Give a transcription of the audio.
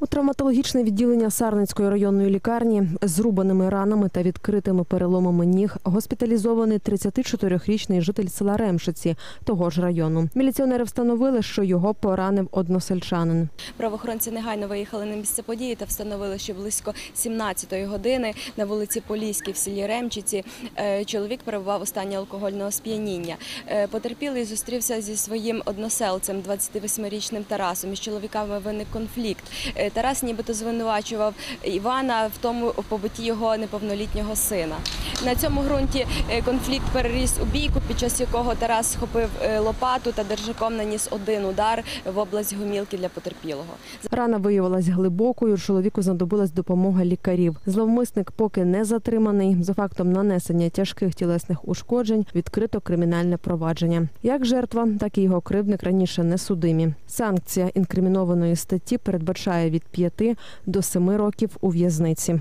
У травматологічне відділення Сарненської районної лікарні з зрубаними ранами та відкритими переломами ніг госпіталізований 34-річний житель села Ремшиці того ж району. Міліціонери встановили, що його поранив односельчанин. Правоохоронці негайно виїхали на місце події та встановили, що близько 17-ї години на вулиці Поліській в селі Ремчиці е, чоловік перебував у стані алкогольного сп'яніння. Е, Потерпілий зустрівся зі своїм односелцем, 28-річним Тарасом. Між чоловіками виник конфлікт. Е, Тарас нібито звинувачував Івана в тому в побитті його неповнолітнього сина. На цьому ґрунті е, конфлікт переріс у бійку, під час якого Тарас схопив е, лопату та держаком наніс один удар в область гомілки для потерпілого. Рана виявилась глибокою. Чоловіку знадобилась допомога лікарів. Зловмисник поки не затриманий. За фактом нанесення тяжких тілесних ушкоджень відкрито кримінальне провадження. Як жертва, так і його кривдник раніше не судимі. Санкція інкримінованої статті передбачає від 5 до 7 років у в'язниці.